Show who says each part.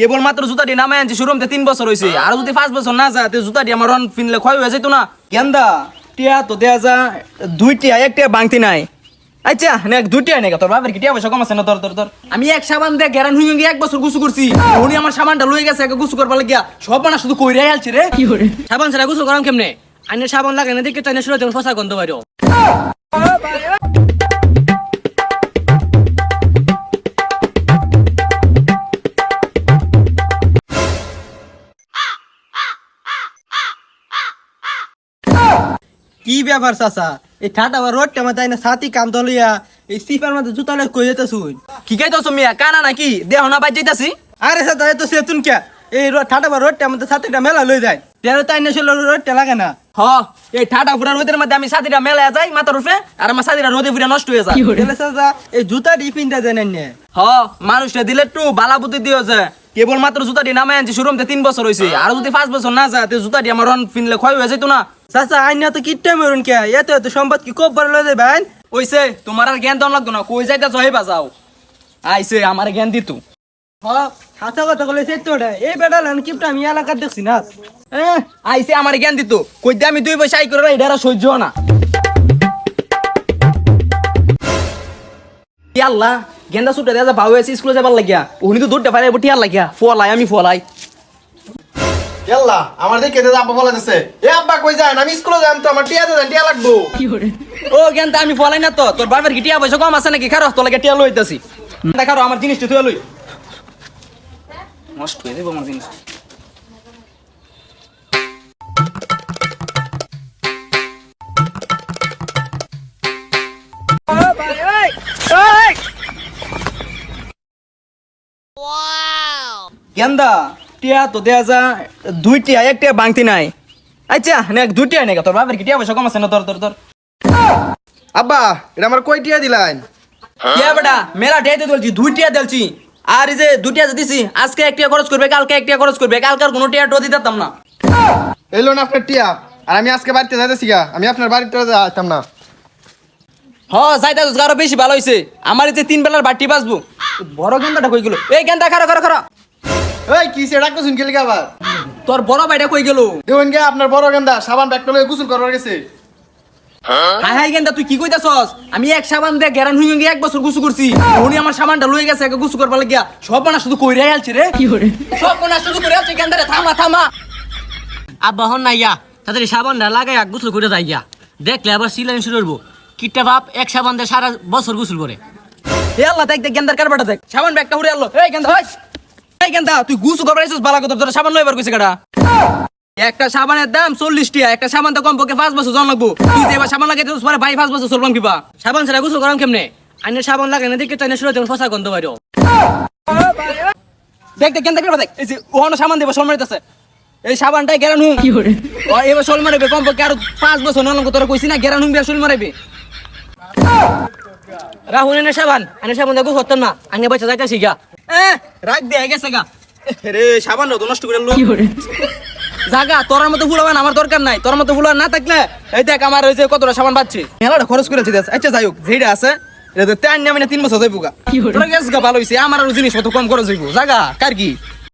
Speaker 1: কেবল মাত্র জুতাটি নামে আনছি শোরুমতে তিন বছর হয়েছে আর যদি পাঁচ বছর না যায় তে জুতাটি আমার রন কিনলে ক্ষয় হয়ে যেত না। গেন্দা টিয়া তো দেয়া যা দুই টিয়া এক টিয়া বাংতি নাই। আচ্ছা নে দুই টিয়া নেই তোর বাবার কি টিয়া পয়সা কম আছে না? তোর তোর তোর আমি এক সাবান দিয়ে গ্যারান হুইং গিয়ে এক বছর গুছু করছি। উনি আমার সাবানটা লয়ে গেছে একে গুছু করবার লাগিয়া। সব না শুধু কইরাই আলছি রে।
Speaker 2: সাবান ছাড়া গোসল করাম কেমনে? আইনের সাবান লাগে না দেখে চাইনা শুরু ফসা গন্ধ বাইর।
Speaker 3: কি ব্যাপার চাচা? এই ঠাটা আবার রোডটা মাথায় না সাথী কাম দলিয়া এই সিপার মধ্যে জুতা লয়ে কই যেতে শুন?
Speaker 1: কি কাই তো মিয়া? কানা নাকি? দেহ না বাজ যাইতাছি?
Speaker 3: আরে চাচা এত সেতুন কে। এই ঠাটা আবার রোডটা আমাদের সাথীটা মেলা লই যায়। তেরো তাই না ষোলো রোডটা লাগে না।
Speaker 1: হ এই ঠাটা ফুটা রোদের মধ্যে আমি সাথীরা মেলা যাই মাথার উপরে আর আমার সাথীরা রোদে ফুটা নষ্ট হয়ে যায়।
Speaker 3: চাচা এই জুতা ডিফিনটা জানেন না।
Speaker 1: হ মানুষটা দিলে একটু বালা বুদ্ধি দিও যে কেবল মাত্র জুতাটি নামে আনছি শোরুমতে তিন বছর হয়েছে আর যদি পাঁচ বছর না যায় তে জুতাটি আমার রন কিনলে ক্ষয় হয়ে যেত না।
Speaker 3: চাচা আইনা তো কিটটা মরুন কে? এত এত সম্পদ কি কব বড় লই যাবেন
Speaker 1: ওইছে তোমার আর জ্ঞান দন লাগতো না। কই যাইতা জয় বাজাও। আইছে আমার জ্ঞান দিতু।
Speaker 3: হ হাতা কথা বলে সেতুটা এই বেটা লান কিপটা আমি এলাকার দেখছি না।
Speaker 1: আইছে আমার জ্ঞান দিত। কই দিয়ে আমি দুই পয়সা আই করে এটা আর সহ্য না। আল্লাহ গেন্দা সুটে দেয়া ভাও আছে স্কুলে যাবার লাগিয়া উনি তো দূর পারে বটি আর লাগিয়া। ফলাই আমি ফলাই
Speaker 4: ইয়াল্লা আমার দিকে দে আব্বা বলে দিছে এ আব্বা কই যান আমি স্কুলে যাম তো আমার টিয়া দেন টিয়া লাগবো।
Speaker 1: ও গেন্দা আমি ফলাই না তো। তোর বাবার কি টিয়া পয়সা কম আছে নাকি? খারো তো লাগে টিয়া লইতাছি দেখারো আমার জিনিসটা তুই লই নষ্ট হয়ে যাব আমার জিনিস গেন্দা টিয়া তো দেয়া যা দুই টিয়া এক টিয়া বাংতি নাই। আচ্ছা নে দুই টিয়া নেই তোর বাবার কি টিয়া পয়সা কম আছে? না তোর তোর তোর
Speaker 4: আব্বা এটা আমার কই টিয়া দিলাইন?
Speaker 1: টিয়া বেটা মেলা টিয়া দিয়ে দিলছি দুই টিয়া দিলছি। আর এই যে দুই টিয়া দিছি আজকে এক টিয়া খরচ করবে কালকে এক টিয়া খরচ করবে কালকে আর কোনো টিয়া টো দিতাম না।
Speaker 4: এলো না আপনার টিয়া আর আমি আজকে বাড়িতে যাইতেছি গা আমি আপনার বাড়িতে যাইতাম না।
Speaker 1: হ যাইতা আরও বেশি ভালো হইছে। আমার এই যে তিন বেলার বাটি বাঁচবো বড় গেন্দাটা কই গেল? এই গেন্দা খারো খারো খারো
Speaker 4: এই কি সেটা কুসুন খেলি আবার?
Speaker 1: তোর বড় ভাইটা কই গেল?
Speaker 4: দেখুন গে আপনার বড় গেন্দা সাবান ব্যাগটা লয়ে গোসল করবার গেছে।
Speaker 1: হাই হাই গেন্দা তুই কি কইতাছস? আমি এক সাবান দিয়ে গেরান হুইং গিয়ে এক বছর গুছু করছি। উনি আমার সাবানটা লয়ে গেছে একে গুছু করবার লাগিয়া। সব না শুধু কইরাই আলছি রে। সব না শুধু কইরাই আলছি গেন্দারে থামা থামা।
Speaker 2: আব্বা হন না ইয়া তাদের সাবান না লাগাই গোসল করে যাই গিয়া দেখলে আবার সিলাইন শুরু করব কিটটা বাপ এক সাবান দিয়ে সারা বছর গোসল করে।
Speaker 1: এ আল্লাহ দেখ দেখ গেন্দার কারবারটা দেখ। সাবান ব্যাগটা উড়ে আল্লাহ এই গেন্দা হয় এই গেন্দা তুই গুছু করবার আইছিস বালা কথা তোর সাবান লইবার কইছে কাটা একটা সাবানের দাম চল্লিশ টিয়া একটা সাবান তো কমপক্ষে পাঁচ বছর জন লাগবো। তুই যে এবার সাবান লাগাইতে পরে ভাই পাঁচ বছর চলবাম কিবা?
Speaker 2: সাবান ছাড়া গোসল করাম কেমনে? আইনের সাবান লাগে না দেখে চাইনা শুরু ফসা গন্ধ বাইর
Speaker 1: দেখ দেখ গেন্দা কারবার দেখ এই যে ওখানে সাবান দেবে সল মারিতেছে। এই সাবানটাই গেরান। হুম এবার সল মারাবে কমপক্ষে আরও পাঁচ বছর নলঙ্গ তোরা কইছি না গেরান হুম সল মারাবে
Speaker 2: রাহুল এনে সাবান। আইনের সাবান গোসল করতাম না আইনে বাচ্চা যাইতেছি গিয়া।
Speaker 1: দে গেছে গা। রে সাবান তো নষ্ট করে লোক জাগা তোর মতো ফুলাবান আমার দরকার নাই। তোর মতো ফুলাবান না থাকলে এই দেখ আমার ওই যে কতটা সাবান পাচ্ছি মেলাটা খরচ দেখ আচ্ছা যাই হোক যেটা আছে এটা তো তেন নামে তিন বছর যাইবো গা। তোরা গেছ গা ভালো হয়েছে আমার জিনিস জিনিসপত্র কম খরচ হইব। জাগা কার কি?